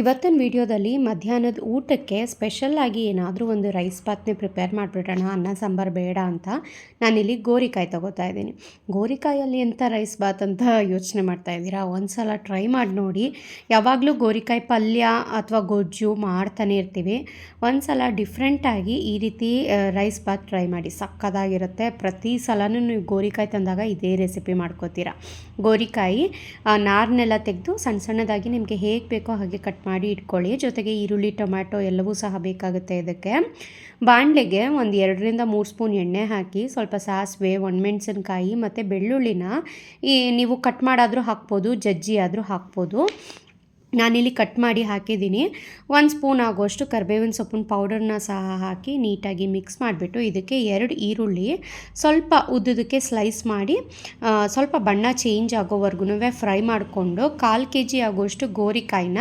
ಇವತ್ತಿನ ವಿಡಿಯೋದಲ್ಲಿ ಮಧ್ಯಾಹ್ನದ ಊಟಕ್ಕೆ ಸ್ಪೆಷಲ್ಲಾಗಿ ಏನಾದರೂ ಒಂದು ರೈಸ್ ಪಾತ್ನೆ ಪ್ರಿಪೇರ್ ಮಾಡಿಬಿಡೋಣ, ಅನ್ನ, ಸಾಂಬಾರು ಬೇಡ ಅಂತ ನಾನಿಲ್ಲಿ ಗೋರಿಕಾಯಿ ತೊಗೋತಾ ಇದ್ದೀನಿ. ಗೋರಿಕಾಯಲ್ಲಿ ಎಂಥ ರೈಸ್ ಬಾತ್ ಅಂತ ಯೋಚನೆ ಮಾಡ್ತಾ ಇದ್ದೀರಾ? ಒಂದು ಸಲ ಟ್ರೈ ಮಾಡಿ ನೋಡಿ. ಯಾವಾಗಲೂ ಗೋರಿಕಾಯಿ ಪಲ್ಯ ಅಥವಾ ಗೊಜ್ಜು ಮಾಡ್ತಾನೆ ಇರ್ತೀವಿ. ಒಂದು ಸಲ ಡಿಫ್ರೆಂಟಾಗಿ ಈ ರೀತಿ ರೈಸ್ ಬಾತ್ ಟ್ರೈ ಮಾಡಿ. ಸಕ್ಕದಾಗಿರುತ್ತೆ. ಪ್ರತಿ ಸಲನೂ ನೀವು ಗೋರಿಕಾಯಿ ತಂದಾಗ ಇದೇ ರೆಸಿಪಿ ಮಾಡ್ಕೋತೀರಾ. ಗೋರಿಕಾಯಿ ನಾರನ್ನೆಲ್ಲ ತೆಗೆದು ಸಣ್ಣ ಸಣ್ಣದಾಗಿ ನಿಮಗೆ ಹೇಗೆ ಬೇಕೋ ಹಾಗೆ ಕಟ್ ಮಾಡಿ ಇಟ್ಕೊಳ್ಳಿ. ಜೊತೆಗೆ ಈರುಳ್ಳಿ, ಟೊಮ್ಯಾಟೊ ಎಲ್ಲವೂ ಸಹ ಬೇಕಾಗುತ್ತೆ ಇದಕ್ಕೆ. ಬಾಣಲೆಗೆ ಒಂದು ಎರಡರಿಂದ ಮೂರು ಸ್ಪೂನ್ ಎಣ್ಣೆ ಹಾಕಿ ಸ್ವಲ್ಪ ಸಾಸಿವೆ, ಒಣಮೆಣ್ಸಿನ್ಕಾಯಿ ಮತ್ತು ಬೆಳ್ಳುಳ್ಳಿನ ಈ ನೀವು ಕಟ್ ಮಾಡಾದರೂ ಹಾಕ್ಬೋದು ಜಜ್ಜಿ ಆದರೂ ಹಾಕ್ಬೋದು. ನಾನಿಲ್ಲಿ ಕಟ್ ಮಾಡಿ ಹಾಕಿದ್ದೀನಿ. ಒಂದು ಸ್ಪೂನ್ ಆಗೋಷ್ಟು ಕರ್ಬೇವಿನ ಸೊಪ್ಪಿನ ಪೌಡರ್ನ ಸಹ ಹಾಕಿ ನೀಟಾಗಿ ಮಿಕ್ಸ್ ಮಾಡಿಬಿಟ್ಟು ಇದಕ್ಕೆ ಎರಡು ಈರುಳ್ಳಿ ಸ್ವಲ್ಪ ಉದ್ದುದಕ್ಕೆ ಸ್ಲೈಸ್ ಮಾಡಿ ಸ್ವಲ್ಪ ಬಣ್ಣ ಚೇಂಜ್ ಆಗೋವರೆಗೂ ಫ್ರೈ ಮಾಡಿಕೊಂಡು ಕಾಲು ಕೆ ಜಿ ಆಗೋಷ್ಟು ಗೋರಿಕಾಯಿನ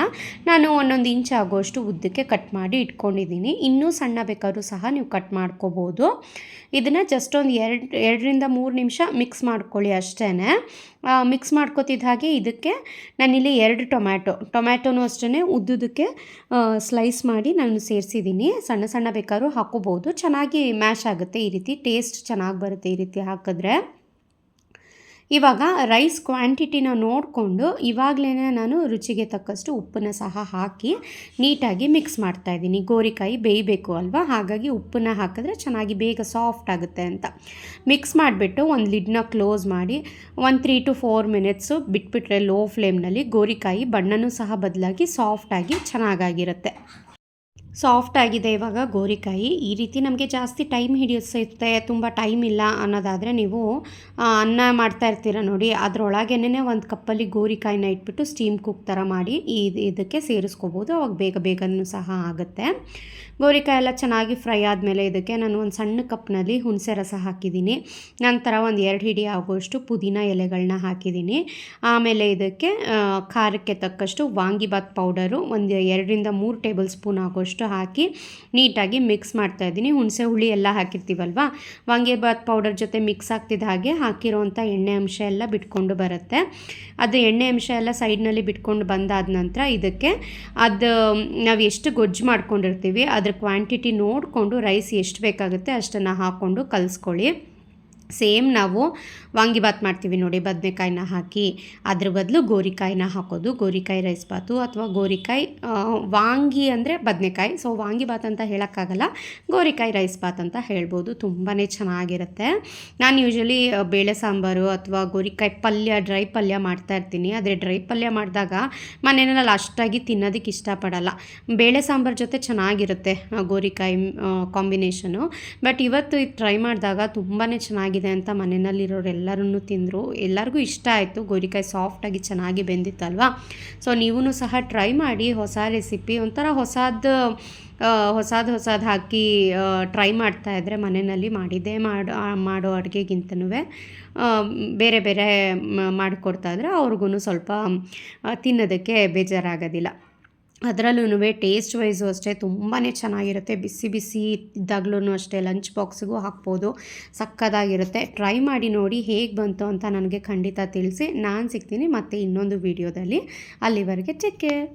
ನಾನು ಒಂದೊಂದು ಇಂಚ್ ಆಗೋಷ್ಟು ಉದ್ದಕ್ಕೆ ಕಟ್ ಮಾಡಿ ಇಟ್ಕೊಂಡಿದ್ದೀನಿ. ಇನ್ನೂ ಸಣ್ಣ ಬೇಕಾದರೂ ಸಹ ನೀವು ಕಟ್ ಮಾಡ್ಕೋಬೋದು. ಇದನ್ನು ಜಸ್ಟ್ ಒಂದು ಎರಡು, ಎರಡರಿಂದ ಮೂರು ನಿಮಿಷ ಮಿಕ್ಸ್ ಮಾಡ್ಕೊಳ್ಳಿ ಅಷ್ಟೇ ಮಿಕ್ಸ್ ಮಾಡ್ಕೋತಿದ್ದ ಹಾಗೆ ಇದಕ್ಕೆ ನಾನಿಲ್ಲಿ ಎರಡು ಟೊಮ್ಯಾಟೊ ಟೊಮ್ಯಾಟೊನೂ ಅಷ್ಟೇ ಉದ್ದುದಕ್ಕೆ ಸ್ಲೈಸ್ ಮಾಡಿ ನಾನು ಸೇರಿಸಿದ್ದೀನಿ. ಸಣ್ಣ ಸಣ್ಣ ಬೇಕಾದ್ರೂ ಹಾಕೋಬೋದು ಚೆನ್ನಾಗಿ ಮ್ಯಾಶ್ ಆಗುತ್ತೆ ಈ ರೀತಿ. ಟೇಸ್ಟ್ ಚೆನ್ನಾಗಿ ಬರುತ್ತೆ ಈ ರೀತಿ ಹಾಕಿದ್ರೆ. ಇವಾಗ ರೈಸ್ ಕ್ವಾಂಟಿಟಿನ ನೋಡಿಕೊಂಡು ಇವಾಗಲೇ ನಾನು ರುಚಿಗೆ ತಕ್ಕಷ್ಟು ಉಪ್ಪನ್ನು ಸಹ ಹಾಕಿ ನೀಟಾಗಿ ಮಿಕ್ಸ್ ಮಾಡ್ತಾ ಇದ್ದೀನಿ. ಗೋರಿಕಾಯಿ ಬೇಯಬೇಕು ಅಲ್ವಾ? ಹಾಗಾಗಿ ಉಪ್ಪನ್ನು ಹಾಕಿದ್ರೆ ಚೆನ್ನಾಗಿ ಬೇಗ ಸಾಫ್ಟ್ ಆಗುತ್ತೆ ಅಂತ. ಮಿಕ್ಸ್ ಮಾಡಿಬಿಟ್ಟು ಒಂದು ಲಿಡ್ನ ಕ್ಲೋಸ್ ಮಾಡಿ ಒಂದು ತ್ರೀ ಟು ಫೋರ್ ಮಿನಿಟ್ಸು ಬಿಟ್ಬಿಟ್ರೆ ಲೋ ಫ್ಲೇಮ್ನಲ್ಲಿ ಗೋರಿಕಾಯಿ ಬಣ್ಣನೂ ಸಹ ಬದಲಾಗಿ ಸಾಫ್ಟಾಗಿ ಚೆನ್ನಾಗಾಗಿರುತ್ತೆ. ಸಾಫ್ಟ್ ಆಗಿದೆ ಇವಾಗ ಗೋರಿಕಾಯಿ. ಈ ರೀತಿ ನಮಗೆ ಜಾಸ್ತಿ ಟೈಮ್ ಹಿಡಿಯುತ್ತೆ, ತುಂಬ ಟೈಮ್ ಇಲ್ಲ ಅನ್ನೋದಾದರೆ ನೀವು ಅನ್ನ ಮಾಡ್ತಾ ಇರ್ತೀರ ನೋಡಿ. ಅದರೊಳಗೇನೆ ಒಂದು ಕಪ್ಪಲ್ಲಿ ಗೋರಿಕಾಯಿನ ಇಟ್ಬಿಟ್ಟು ಸ್ಟೀಮ್ ಕುಕ್ ಥರ ಮಾಡಿ ಈ ಇದಕ್ಕೆ ಸೇರಿಸ್ಕೋಬೋದು. ಅವಾಗ ಬೇಗ ಬೇಗನೂ ಸಹ ಆಗುತ್ತೆ. ಗೋರಿಕಾಯಿ ಎಲ್ಲ ಚೆನ್ನಾಗಿ ಫ್ರೈ ಆದಮೇಲೆ ಇದಕ್ಕೆ ನಾನು ಒಂದು ಸಣ್ಣ ಕಪ್ನಲ್ಲಿ ಹುಣಸೆ ರಸ ಹಾಕಿದ್ದೀನಿ. ನಂತರ ಒಂದು ಎರಡು ಹಿಡಿ ಆಗುವಷ್ಟು ಪುದೀನ ಎಲೆಗಳನ್ನ ಹಾಕಿದ್ದೀನಿ. ಆಮೇಲೆ ಇದಕ್ಕೆ ಖಾರಕ್ಕೆ ತಕ್ಕಷ್ಟು ವಾಂಗಿಬಾತ್ ಪೌಡರು, ಒಂದು ಎರಡರಿಂದ ಮೂರು ಟೇಬಲ್ ಸ್ಪೂನ್ ಆಗುವಷ್ಟು ಹಾಕಿ ನೀಟಾಗಿ ಮಿಕ್ಸ್ ಮಾಡ್ತಾ ಇದ್ದೀನಿ. ಹುಣಸೆ ಹುಳಿ ಎಲ್ಲ ಹಾಕಿರ್ತೀವಲ್ವ? ವಾಂಗಿಬಾತ್ ಪೌಡರ್ ಜೊತೆ ಮಿಕ್ಸ್ ಆಗ್ತಿದ್ದ ಹಾಗೆ ಹಾಕಿರೋವಂಥ ಎಣ್ಣೆ ಅಂಶ ಎಲ್ಲ ಬಿಟ್ಕೊಂಡು ಬರುತ್ತೆ. ಅದು ಎಣ್ಣೆ ಅಂಶ ಎಲ್ಲ ಸೈಡ್ನಲ್ಲಿ ಬಿಟ್ಕೊಂಡು ಬಂದಾದ ನಂತರ ಇದಕ್ಕೆ ಅದು, ನಾವು ಎಷ್ಟು ಗೊಜ್ಜು ಮಾಡ್ಕೊಂಡಿರ್ತೀವಿ ಅದು ಅದ್ರ ಕ್ವಾಂಟಿಟಿ ನೋಡಿಕೊಂಡು ರೈಸ್ ಎಷ್ಟು ಬೇಕಾಗುತ್ತೆ ಅಷ್ಟನ್ನು ಹಾಕ್ಕೊಂಡು ಕಲಿಸ್ಕೊಳ್ಳಿ. ಸೇಮ್ ನಾವು ವಾಂಗಿಬಾತ್ ಮಾಡ್ತೀವಿ ನೋಡಿ, ಬದನೆಕಾಯಿನ ಹಾಕಿ. ಅದ್ರ ಬದಲು ಗೋರಿಕಾಯಿನ ಹಾಕೋದು. ಗೋರಿಕಾಯಿ ರೈಸ್ ಬಾತು ಅಥವಾ ಗೋರಿಕಾಯಿ ವಾಂಗಿ ಅಂದರೆ ಬದನೆಕಾಯಿ. ಸೊ ವಾಂಗಿಬಾತ್ ಅಂತ ಹೇಳೋಕ್ಕಾಗಲ್ಲ. ಗೋರಿಕಾಯಿ ರೈಸ್ ಬಾತ್ ಅಂತ ಹೇಳ್ಬೋದು. ತುಂಬಾ ಚೆನ್ನಾಗಿರುತ್ತೆ. ನಾನು ಯೂಶ್ವಲಿ ಬೇಳೆ ಸಾಂಬಾರು ಅಥವಾ ಗೋರಿಕಾಯಿ ಪಲ್ಯ ಡ್ರೈ ಪಲ್ಯ ಮಾಡ್ತಾ ಇರ್ತೀನಿ. ಆದರೆ ಡ್ರೈ ಪಲ್ಯ ಮಾಡಿದಾಗ ಮನೆಯಲ್ಲಿ ಅಷ್ಟಾಗಿ ತಿನ್ನೋದಕ್ಕೆ ಇಷ್ಟಪಡಲ್ಲ. ಬೇಳೆ ಸಾಂಬಾರು ಜೊತೆ ಚೆನ್ನಾಗಿರುತ್ತೆ ಗೋರಿಕಾಯಿ ಕಾಂಬಿನೇಷನು ಬಟ್ ಇವತ್ತು ಇದು ಟ್ರೈ ಮಾಡಿದಾಗ ತುಂಬಾ ಚೆನ್ನಾಗಿ ಚೆನ್ನಾಗಿದೆ ಅಂತ ಮನೆಯಲ್ಲಿರೋರು ಎಲ್ಲರೂ ತಿಂದರು. ಎಲ್ಲರಿಗೂ ಇಷ್ಟ ಆಯಿತು. ಗೋರಿಕಾಯಿ ಸಾಫ್ಟಾಗಿ ಚೆನ್ನಾಗಿ ಬೆಂದಿತ್ತಲ್ವಾ? ಸೊ ನೀವೂ ಸಹ ಟ್ರೈ ಮಾಡಿ ಹೊಸ ರೆಸಿಪಿ ಒಂಥರ ಹೊಸದು ಹೊಸದು ಹೊಸದು ಹಾಕಿ ಟ್ರೈ ಮಾಡ್ತಾ ಇದ್ದರೆ ಮನೆಯಲ್ಲಿ ಮಾಡಿದ್ದೇ ಮಾಡೋ ಮಾಡೋ ಅಡುಗೆಗಿಂತನೂ ಬೇರೆ ಬೇರೆ ಮಾಡಿಕೊಡ್ತಾ ಇದ್ರೆ ಅವ್ರಿಗೂ ಸ್ವಲ್ಪ ತಿನ್ನೋದಕ್ಕೆ ಬೇಜಾರಾಗೋದಿಲ್ಲ. ಅದರಲ್ಲೂ ಟೇಸ್ಟ್ ವೈಸು ಅಷ್ಟೇ ತುಂಬಾ ಚೆನ್ನಾಗಿರುತ್ತೆ. ಬಿಸಿ ಬಿಸಿ ಇದ್ದಾಗ್ಲೂ ಅಷ್ಟೇ ಲಂಚ್ ಬಾಕ್ಸಿಗೂ ಹಾಕ್ಬೋದು. ಸಕ್ಕದಾಗಿರುತ್ತೆ. ಟ್ರೈ ಮಾಡಿ ನೋಡಿ ಹೇಗೆ ಬಂತು ಅಂತ ನನಗೆ ಖಂಡಿತ ತಿಳಿಸಿ. ನಾನು ಸಿಗ್ತೀನಿ ಮತ್ತು ಇನ್ನೊಂದು ವೀಡಿಯೋದಲ್ಲಿ ಅಲ್ಲಿವರೆಗೆ ಟೇಕ್ ಕೇರ್